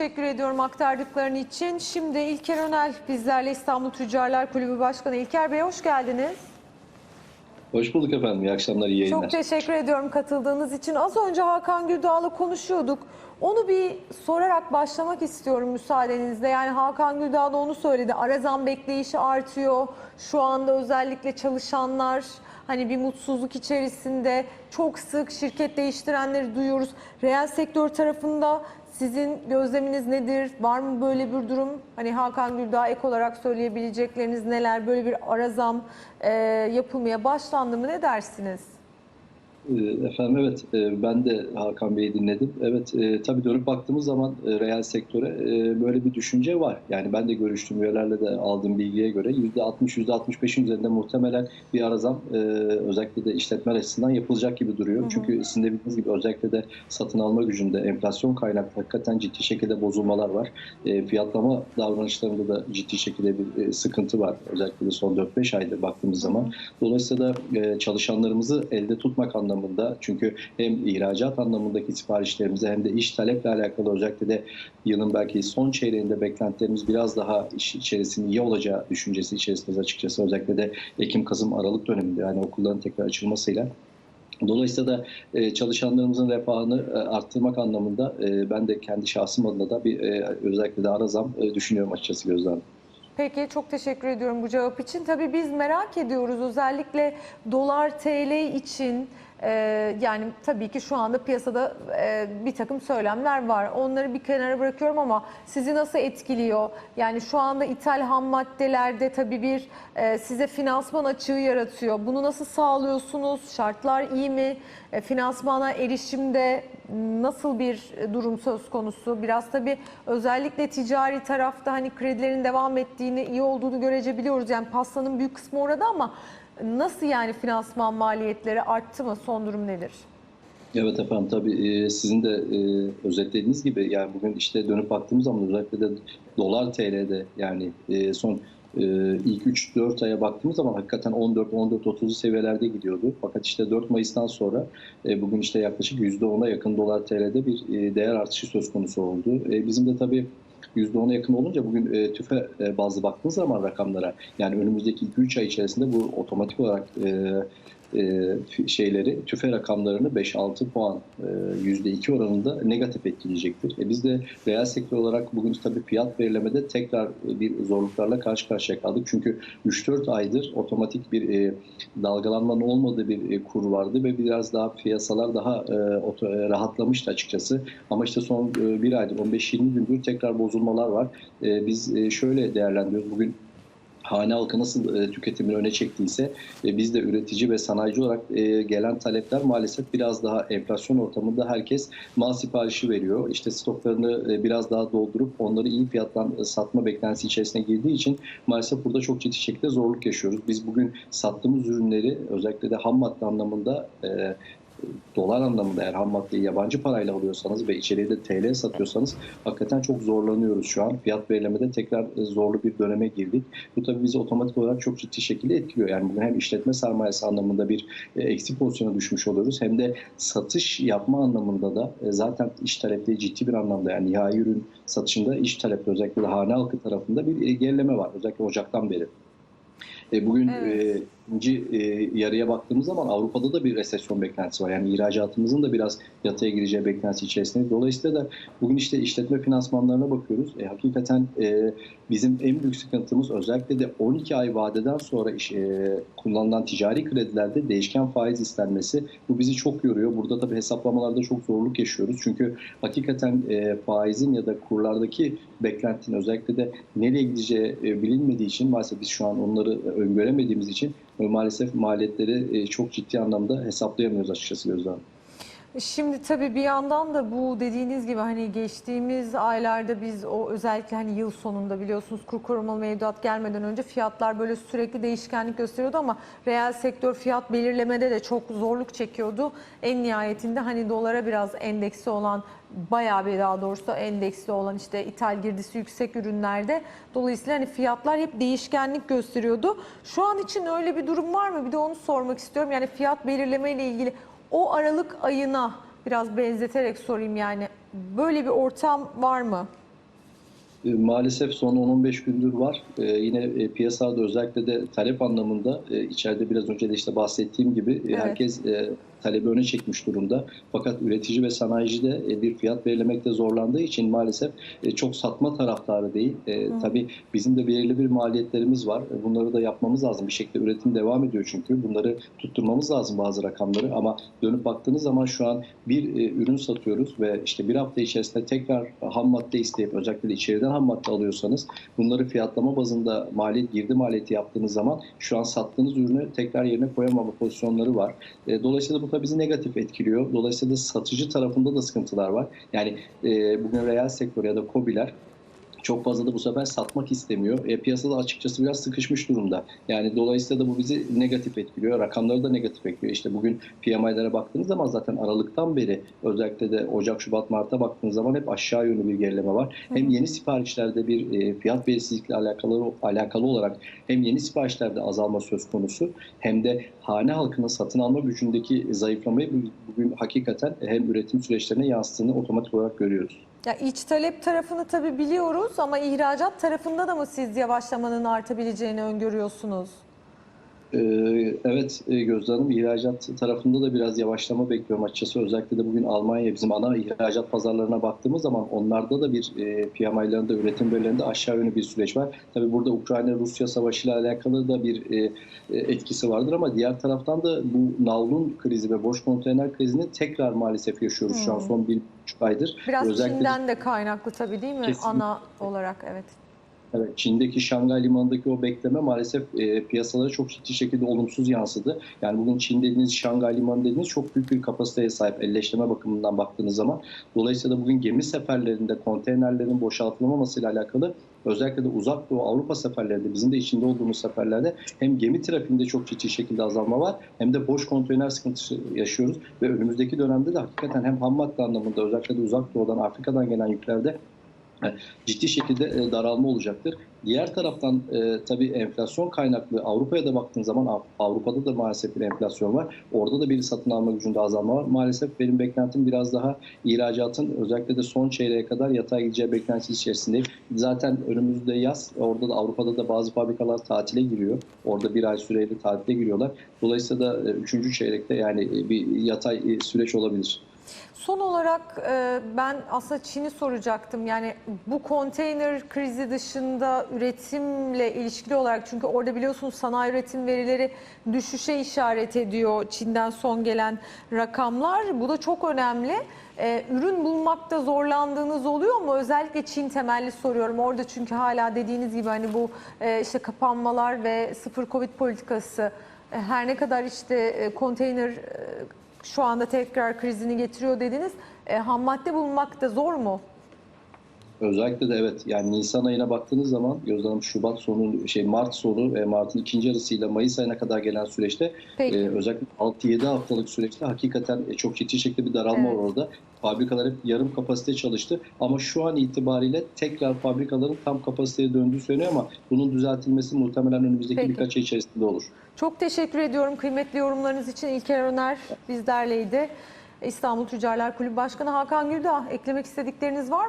Teşekkür ediyorum aktardıkların için. Şimdi İlker Önel bizlerle İstanbul Tüccarlar Kulübü Başkanı. İlker Bey hoş geldiniz. Hoş bulduk efendim. İyi akşamlar, iyi yayınlar. Çok teşekkür ediyorum katıldığınız için. Az önce Hakan Güldağ'la konuşuyorduk. Onu bir sorarak başlamak istiyorum müsaadenizle. Yani Hakan Güldağ da onu söyledi. Arazam bekleyişi artıyor. Şu anda özellikle çalışanlar hani bir mutsuzluk içerisinde çok sık şirket değiştirenleri duyuyoruz. Reel sektör tarafında sizin gözleminiz nedir? Var mı böyle bir durum? Hani Hakan Güldağ ek olarak söyleyebilecekleriniz neler? Böyle bir arazam e, yapılmaya başlandı mı? Ne dersiniz? Ee, Efendim evet e, ben de Hakan Bey'i dinledim. Evet e, tabii dönüp baktığımız zaman e, reel sektöre e, böyle bir düşünce var. Yani ben de görüştüğüm üyelerle de aldığım bilgiye göre %60 %65'in üzerinde muhtemelen bir arazam e, özellikle de işletme açısından yapılacak gibi duruyor. Çünkü sizin de bildiğiniz gibi özellikle de satın alma gücünde enflasyon kaynaklı hakikaten ciddi şekilde bozulmalar var. E, fiyatlama davranışlarında da ciddi şekilde bir e, sıkıntı var. Özellikle de son 4-5 aydır baktığımız zaman. Dolayısıyla da e, çalışanlarımızı elde tutmak anlamında çünkü hem ihracat anlamındaki siparişlerimize hem de iş taleple alakalı özellikle de yılın belki son çeyreğinde beklentilerimiz biraz daha iş içerisinde iyi olacağı düşüncesi içerisindeyiz açıkçası. Özellikle de Ekim, Kasım, Aralık döneminde yani okulların tekrar açılmasıyla Dolayısıyla da e, çalışanlarımızın refahını e, arttırmak anlamında e, ben de kendi şahsım adına da bir özellikle de arazam e, düşünüyorum açıkçası Gözde. Peki çok teşekkür ediyorum bu cevap için. Tabii biz merak ediyoruz özellikle dolar TL için e, yani tabii ki şu anda piyasada e, bir takım söylemler var. Onları bir kenara bırakıyorum ama sizi nasıl etkiliyor? Yani şu anda ithal ham maddelerde tabii bir e, size finansman açığı yaratıyor. Bunu nasıl sağlıyorsunuz? Şartlar iyi mi? E, finansmana erişimde nasıl bir durum söz konusu? Biraz tabii özellikle ticari tarafta hani kredilerin devam ettiğini, iyi olduğunu görebiliyoruz. Yani pastanın büyük kısmı orada ama nasıl yani finansman maliyetleri arttı mı? Son durum nedir? Evet efendim tabii e, sizin de e, özetlediğiniz gibi yani bugün işte dönüp baktığımız zaman özellikle de dolar TL'de yani e, son ilk 3-4 aya baktığımız zaman hakikaten 14-14-30'lu seviyelerde gidiyordu. Fakat işte 4 Mayıs'tan sonra bugün işte yaklaşık %10'a yakın dolar TL'de bir değer artışı söz konusu oldu. Bizim de tabii %10'a yakın olunca bugün e, tüfe e, bazlı baktığınız zaman rakamlara yani önümüzdeki 2-3 ay içerisinde bu otomatik olarak e, e, şeyleri tüfe rakamlarını 5-6 puan e, %2 oranında negatif etkileyecektir. E, biz de reel sektör olarak bugün tabii fiyat belirlemede tekrar bir zorluklarla karşı karşıya kaldık. Çünkü 3-4 aydır otomatik bir e, dalgalanmanın olmadığı bir e, kur vardı ve biraz daha piyasalar daha e, e, rahatlamıştı açıkçası. Ama işte son e, bir aydır 15-20 gündür tekrar bozulmalar var. E, biz e, şöyle değerlendiriyoruz. Bugün hane halkı nasıl e, tüketimini öne çektiyse e, biz de üretici ve sanayici olarak e, gelen talepler maalesef biraz daha enflasyon ortamında herkes mal siparişi veriyor. İşte stoklarını e, biraz daha doldurup onları iyi fiyattan e, satma beklentisi içerisine girdiği için maalesef burada çok ciddi şekilde zorluk yaşıyoruz. Biz bugün sattığımız ürünleri özellikle de ham madde anlamında e, dolar anlamında eğer ham maddeyi yabancı parayla alıyorsanız ve içeriye de TL satıyorsanız hakikaten çok zorlanıyoruz şu an. Fiyat belirlemede tekrar e, zorlu bir döneme girdik. Bu tabii bizi otomatik olarak çok ciddi şekilde etkiliyor. Yani bugün hem işletme sermayesi anlamında bir e, eksik pozisyona düşmüş oluyoruz hem de satış yapma anlamında da e, zaten iş talepleri ciddi bir anlamda yani nihai ürün satışında iş talepleri özellikle de hane halkı tarafında bir gerileme var. Özellikle Ocak'tan beri. E, Bugün Evet. e, ikinci e, yarıya baktığımız zaman Avrupa'da da bir resesyon beklentisi var. Yani ihracatımızın da biraz yatıya gireceği beklentisi içerisinde. Dolayısıyla da bugün işte işletme finansmanlarına bakıyoruz. E, hakikaten e, bizim en büyük sıkıntımız özellikle de 12 ay vadeden sonra iş, e, kullanılan ticari kredilerde değişken faiz istenmesi. Bu bizi çok yoruyor. Burada tabii hesaplamalarda çok zorluk yaşıyoruz. Çünkü hakikaten e, faizin ya da kurlardaki beklentinin özellikle de nereye gideceği e, bilinmediği için maalesef biz şu an onları e, öngöremediğimiz için e, maalesef maliyetleri e, çok ciddi anlamda hesaplayamıyoruz açıkçası Gözde Hanım. Şimdi tabii bir yandan da bu dediğiniz gibi hani geçtiğimiz aylarda biz o özellikle hani yıl sonunda biliyorsunuz kur korumalı mevduat gelmeden önce fiyatlar böyle sürekli değişkenlik gösteriyordu ama reel sektör fiyat belirlemede de çok zorluk çekiyordu. En nihayetinde hani dolara biraz endeksi olan bayağı bir daha doğrusu endeksli olan işte ithal girdisi yüksek ürünlerde dolayısıyla hani fiyatlar hep değişkenlik gösteriyordu. Şu an için öyle bir durum var mı? Bir de onu sormak istiyorum. Yani fiyat belirleme ile ilgili o Aralık ayına biraz benzeterek sorayım yani böyle bir ortam var mı? E, Maalesef son 10-15 gündür var. E, yine e, piyasada özellikle de talep anlamında e, içeride biraz önce de işte bahsettiğim gibi e, Evet. herkes e, talebi öne çekmiş durumda. Fakat üretici ve sanayici de e, bir fiyat belirlemekte zorlandığı için maalesef e, çok satma taraftarı değil. Hı. tabii bizim de belirli bir maliyetlerimiz var. Bunları da yapmamız lazım. Bir şekilde üretim devam ediyor çünkü. Bunları tutturmamız lazım bazı rakamları ama dönüp baktığınız zaman şu an bir ürün satıyoruz ve işte bir hafta içerisinde tekrar ham madde isteyip özellikle de içeriden ham madde alıyorsanız bunları fiyatlama bazında maliyet girdi maliyeti yaptığınız zaman şu an sattığınız ürünü tekrar yerine koyamama pozisyonları var. Dolayısıyla bu da bizi negatif etkiliyor. Dolayısıyla satıcı tarafında da sıkıntılar var. Yani e, bugün reel sektör ya da KOBİ'ler çok fazla da bu sefer satmak istemiyor. E, piyasada açıkçası biraz sıkışmış durumda. Yani dolayısıyla da bu bizi negatif etkiliyor. Rakamları da negatif etkiliyor. İşte bugün PMI'lere baktığınız zaman zaten Aralık'tan beri özellikle de Ocak, Şubat, Mart'a baktığınız zaman hep aşağı yönlü bir gerileme var. Hem yeni siparişlerde bir e, fiyat belirsizlikle alakalı alakalı olarak hem yeni siparişlerde azalma söz konusu hem de hane halkının satın alma gücündeki zayıflamayı bu- bugün hakikaten hem üretim süreçlerine yansıttığını otomatik olarak görüyoruz. Ya iç talep tarafını tabii biliyoruz ama ihracat tarafında da mı siz yavaşlamanın artabileceğini öngörüyorsunuz? Ee, Evet e, Gözde Hanım ihracat tarafında da biraz yavaşlama bekliyorum açıkçası. Özellikle de bugün Almanya bizim ana ihracat pazarlarına baktığımız zaman onlarda da bir e, PMI'larında üretim verilerinde aşağı yönlü bir süreç var. Tabii burada Ukrayna-Rusya savaşı ile alakalı da bir e, e, etkisi vardır ama diğer taraftan da bu navlun krizi ve boş konteyner krizini tekrar maalesef yaşıyoruz şu an Hmm. son bir buçuk aydır. Biraz Özellikle- Çin'den de kaynaklı tabii değil mi? Kesinlikle. Ana olarak evet. Evet, Çin'deki Şangay Limanı'ndaki o bekleme maalesef e, piyasalara çok ciddi şekilde olumsuz yansıdı. Yani bugün Çin dediğiniz, Şangay Limanı dediğiniz çok büyük bir kapasiteye sahip elleştirme bakımından baktığınız zaman. Dolayısıyla bugün gemi seferlerinde konteynerlerin boşaltılmamasıyla alakalı özellikle de uzak doğu Avrupa seferlerinde bizim de içinde olduğumuz seferlerde hem gemi trafiğinde çok ciddi şekilde azalma var hem de boş konteyner sıkıntısı yaşıyoruz ve önümüzdeki dönemde de hakikaten hem ham madde anlamında özellikle de uzak doğudan Afrika'dan gelen yüklerde ciddi şekilde e, daralma olacaktır. Diğer taraftan e, tabii enflasyon kaynaklı Avrupa'ya da baktığın zaman Av- Avrupa'da da maalesef bir enflasyon var. Orada da bir satın alma gücünde azalma var. Maalesef benim beklentim biraz daha ihracatın özellikle de son çeyreğe kadar yatay gideceği beklentisi içerisindeyim. Zaten önümüzde yaz. Orada da Avrupa'da da bazı fabrikalar tatile giriyor. Orada bir ay süreyle tatile giriyorlar. Dolayısıyla da e, üçüncü çeyrekte yani e, bir yatay süreç olabilir. Son olarak e, ben aslında Çin'i soracaktım. Yani bu konteyner krizi dışında üretimle ilişkili olarak çünkü orada biliyorsunuz sanayi üretim verileri düşüşe işaret ediyor Çin'den son gelen rakamlar. Bu da çok önemli. E, ürün bulmakta zorlandığınız oluyor mu? Özellikle Çin temelli soruyorum. Orada çünkü hala dediğiniz gibi hani bu e, işte kapanmalar ve sıfır Covid politikası her ne kadar işte konteyner şu anda tekrar krizini getiriyor dediniz. E, ham madde bulmak da zor mu? Özellikle de evet yani Nisan ayına baktığınız zaman Gözde Hanım Şubat sonu şey Mart sonu ve Mart'ın ikinci yarısıyla Mayıs ayına kadar gelen süreçte Peki. e, özellikle 6-7 haftalık süreçte hakikaten e, çok ciddi şekilde bir daralma Evet. var orada. Fabrikalar hep yarım kapasite çalıştı ama şu an itibariyle tekrar fabrikaların tam kapasiteye döndüğü söyleniyor ama bunun düzeltilmesi muhtemelen önümüzdeki Peki. birkaç ay içerisinde olur. Çok teşekkür ediyorum kıymetli yorumlarınız için. İlker Öner bizlerleydi. İstanbul Tüccarlar Kulübü Başkanı Hakan Güldağ eklemek istedikleriniz var mı?